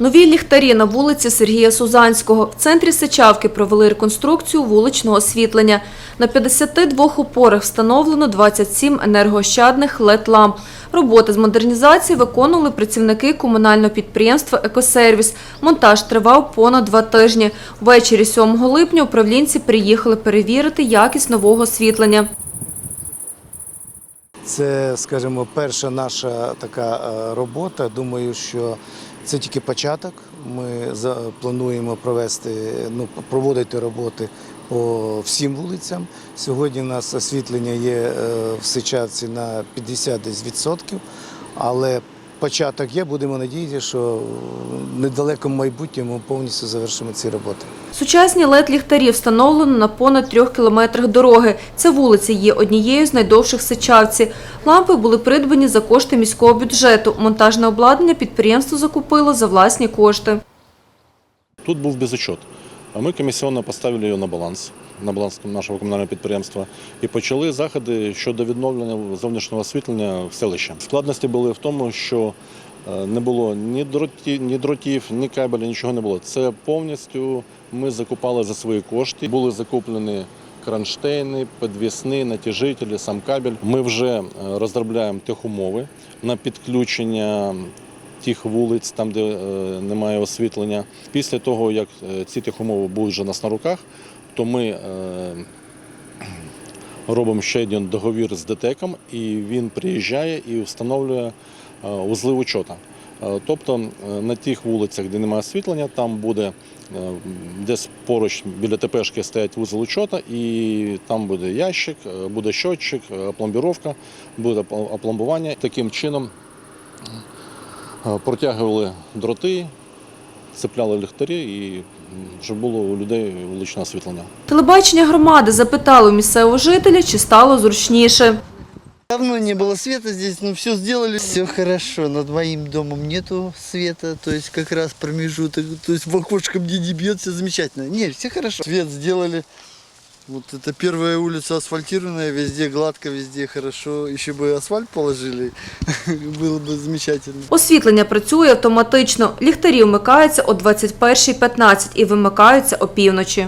Нові ліхтарі на вулиці Сергія Сузанського. В центрі Сичавки провели реконструкцію вуличного освітлення. На 52 опорах встановлено 27 енергоощадних LED-ламп. Роботи з модернізації виконували працівники комунального підприємства «Екосервіс». Монтаж тривав понад два тижні. Ввечері 7 липня управлінці приїхали перевірити якість нового освітлення. Це, скажімо, перша наша така е, робота. Думаю, що це тільки початок. Ми плануємо провести, ну, проводити роботи по всім вулицям. Сьогодні у нас освітлення є е, в Сичавці на 50 десь відсотків, але початок є. Будемо надіятися, що в недалекому майбутньому повністю завершимо ці роботи. Сучасні LED-ліхтарі встановлено на понад трьох кілометрах дороги. Ця вулиця є однією з найдовших Сичавці. Лампи були придбані за кошти міського бюджету. Монтажне обладнання підприємство закупило за власні кошти. Тут був безучет. Ми комісіонно поставили його на баланс, на баланс нашого комунального підприємства, і почали заходи щодо відновлення зовнішнього освітлення в селищі. Складності були в тому, що е, не було ні дротів, ні дротів, ні кабелів, нічого не було. Це повністю ми закупали за свої кошти. Були закуплені кронштейни, підвісні, натяжителі, сам кабель. Ми вже е, розробляємо техумови на підключення тих вулиць, там, де е, немає освітлення. Після того, як е, ці техумови будуть вже нас на руках, то ми е, робимо ще один договір з ДТЕКом, і він приїжджає і встановлює узли учота. Тобто на тих вулицях, де немає освітлення, там буде десь поруч біля ТПшки стоять вузол учота, і там буде ящик, буде щотчик, пломбіровка, буде опломбування. Таким чином протягували дроти, цепляли ліхтарі і щоб було у людей вуличне освітлення. Телебачення громади запитало у місцевого жителя, чи стало зручніше. Давно не было света здесь, но все сделали. Все хорошо, над моим домом нету света, то есть как раз промежуток, то есть в окошко мне не бьет, все замечательно. Не, все хорошо. Свет сделали. Вот это первая улица асфальтированная, везде гладко, везде хорошо. Еще бы асфальт положили, было бы замечательно. Освітлення працює автоматично. Ліхтарі вмикаються о 21.15 і вимикаються опівночі.